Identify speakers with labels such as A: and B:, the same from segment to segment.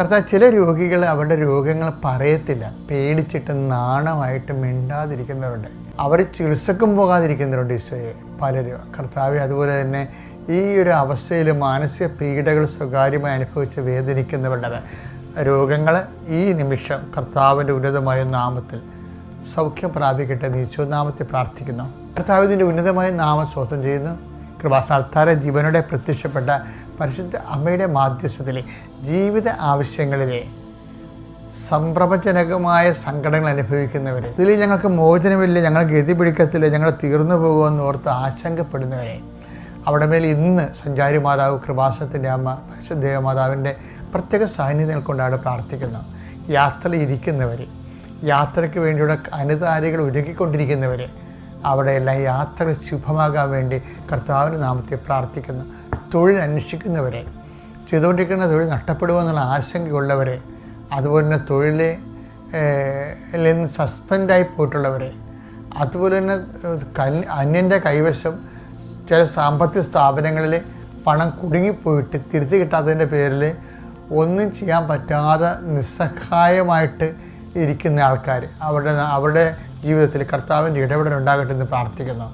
A: കർത്താവ് ചില രോഗികൾ അവരുടെ രോഗങ്ങൾ പറയത്തില്ല. പേടിച്ചിട്ട് നാണമായിട്ട് മിണ്ടാതിരിക്കുന്നവരുണ്ട്. അവർ ചികിത്സക്കും പോകാതിരിക്കുന്നവരുണ്ട് ഈശോയെ. പലരും. കർത്താവ് അതുപോലെ തന്നെ ഈ ഒരു അവസ്ഥയിൽ മാനസിക പീഡകൾ സ്വകാര്യമായി അനുഭവിച്ച് വേദനിക്കുന്നവരുടെ രോഗങ്ങൾ ഈ നിമിഷം കർത്താവിന്റെ ഉന്നതമായ നാമത്തിൽ സൗഖ്യം പ്രാപിക്കട്ടെ എന്ന് ഈശോനാമത്തിൽ പ്രാർത്ഥിക്കുന്നു. കർത്താവിന്റെ ഉന്നതമായ നാമം സ്വന്തം ചെയ്യുന്നു. കൃപാസാൽത്താര ജീവനോടെ പ്രത്യക്ഷപ്പെട്ട പരിശുദ്ധ അമ്മയുടെ മാധ്യസ്ഥത്തിലെ ജീവിത ആവശ്യങ്ങളിലെ സംഭ്രമജനകമായ സങ്കടങ്ങൾ അനുഭവിക്കുന്നവരെ ഇതിൽ ഞങ്ങൾക്ക് മോചനമില്ല ഞങ്ങൾ ഗതി പിടിക്കത്തില്ല ഞങ്ങൾ തീർന്നു പോകുമെന്ന് ഓർത്ത് ആശങ്കപ്പെടുന്നവരെ അവിടെ മേൽ ഇന്ന് സഞ്ചാരി മാതാവ് കൃപാസത്തിന്റെ അമ്മ പരിശുദ്ധ മാതാവിന്റെ പ്രത്യേക സാന്നിധ്യം കൊണ്ടാണ് പ്രാർത്ഥിക്കുന്നത് യാത്രയിൽ ഇരിക്കുന്നവർ യാത്രയ്ക്ക് വേണ്ടിയുള്ള അനുതാരികൾ ഒരുക്കിക്കൊണ്ടിരിക്കുന്നവർ അവിടെയെല്ലാം യാത്ര ശുഭമാകാൻ വേണ്ടി കർത്താവിന്റെ നാമത്തെ പ്രാർത്ഥിക്കുന്നു. തൊഴിൽ അന്വേഷിക്കുന്നവരെ ചെയ്തുകൊണ്ടിരിക്കുന്ന തൊഴിൽ നഷ്ടപ്പെടുമെന്നുള്ള ആശങ്കയുള്ളവരെ അതുപോലെ തന്നെ തൊഴിലെ നിന്ന് സസ്പെൻഡായി പോയിട്ടുള്ളവരെ അതുപോലെ തന്നെ അന്യന്റെ കൈവശം ചില സാമ്പത്തിക സ്ഥാപനങ്ങളിൽ പണം കുടുങ്ങിപ്പോയിട്ട് തിരിച്ചു കിട്ടാത്തതിന്റെ പേരിൽ ഒന്നും ചെയ്യാൻ പറ്റാതെ നിസ്സഹായമായിട്ട് ഇരിക്കുന്ന ആൾക്കാർ അവരുടെ അവരുടെ ജീവിതത്തിൽ കർത്താവിന്റെ ഇടപെടൽ ഉണ്ടാകട്ടെ എന്ന് പ്രാർത്ഥിക്കുന്നു.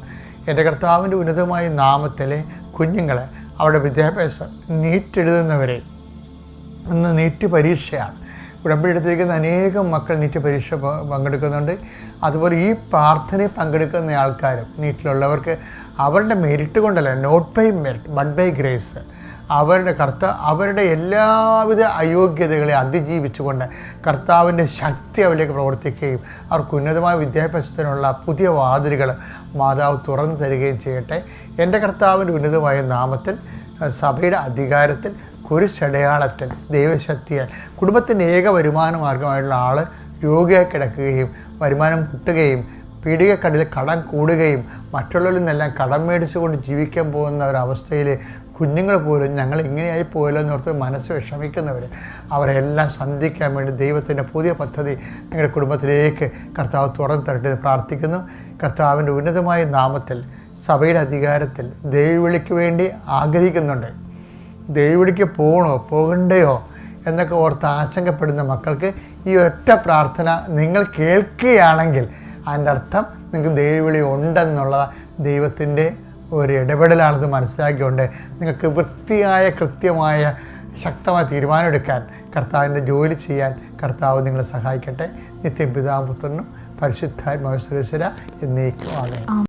A: എന്റെ കർത്താവിന്റെ ഉന്നതമായ നാമത്തിലെ കുഞ്ഞുങ്ങളെ അവരുടെ വിദ്യാഭ്യാസം നീറ്റെഴുതുന്നവരെ ഇന്ന് നീറ്റ് പരീക്ഷയാണ്. ഉടമ്പടി എടുത്തിരിക്കുന്ന അനേകം മക്കൾ നീറ്റ് പരീക്ഷ പങ്കെടുക്കുന്നുണ്ട്. അതുപോലെ ഈ പ്രാർത്ഥനയിൽ പങ്കെടുക്കുന്ന ആൾക്കാരും നീറ്റിലുള്ളവർക്ക് അവരുടെ മെരിറ്റ് കൊണ്ടല്ല not by merit but by grace അവരുടെ കർത്ത അവരുടെ എല്ലാവിധ അയോഗ്യതകളെ അതിജീവിച്ചുകൊണ്ട് കർത്താവിന്റെ ശക്തി അവരിലേക്ക് പ്രവർത്തിക്കുകയും അവർക്ക് ഉന്നതമായ വിദ്യാഭ്യാസത്തിനുള്ള പുതിയ വാതിലുകൾ മാതാവ് തുറന്നു തരികയും ചെയ്യട്ടെ. എന്റെ കർത്താവിന്റെ ഉന്നതമായ നാമത്തിൽ സഭയുടെ അധികാരത്തിൽ കുരിശടയാളത്തിൽ ദൈവശക്തിയാൽ കുടുംബത്തിന്റെ ഏക വരുമാന മാർഗമായിട്ടുള്ള ആൾ രോഗിയായി കിടക്കുകയും വരുമാനം കിട്ടുകയും പീടികക്കടലിൽ കടം കൂടുകയും മറ്റുള്ളവരിൽ നിന്നെല്ലാം കടം മേടിച്ചുകൊണ്ട് ജീവിക്കാൻ പോകുന്ന ഒരവസ്ഥയിൽ കുഞ്ഞുങ്ങൾ പോലും ഞങ്ങൾ ഇങ്ങനെയായി പോയല്ലോ എന്നോർത്ത് മനസ്സ് വിഷമിക്കുന്നവർ അവരെല്ലാം സന്ധിക്കാൻ വേണ്ടി ദൈവത്തിന്റെ പുതിയ പദ്ധതി നിങ്ങളുടെ കുടുംബത്തിലേക്ക് കർത്താവ് തുറന്നു തരട്ടെ പ്രാർത്ഥിക്കുന്നു. കർത്താവിന്റെ ഉന്നതമായ നാമത്തിൽ സഭയുടെ അധികാരത്തിൽ ദൈവവിളിക്ക് വേണ്ടി ആഗ്രഹിക്കുന്നുണ്ട്. ദൈവവിളിക്ക് പോകണോ പോകണ്ടയോ എന്നൊക്കെ ഓർത്ത് ആശങ്കപ്പെടുന്ന മക്കൾക്ക് ഈ ഒറ്റ പ്രാർത്ഥന നിങ്ങൾ കേൾക്കുകയാണെങ്കിൽ അതിന്റെ അർത്ഥം നിങ്ങൾക്ക് ദൈവവിളി ഉണ്ടെന്നുള്ള ദൈവത്തിന്റെ ഒരു ഇടപെടലാണെന്ന് മനസ്സിലാക്കിക്കൊണ്ട് നിങ്ങൾക്ക് വൃത്തിയായ കൃത്യമായ ശക്തമായ തീരുമാനമെടുക്കാൻ കർത്താവിന്റെ ജോലി ചെയ്യാൻ കർത്താവ് നിങ്ങളെ സഹായിക്കട്ടെ. നിത്യം പിതാപുത്രനും പരിശുദ്ധാത്മാവസുരേശ്വര എന്നേക്കും. ആമേൻ.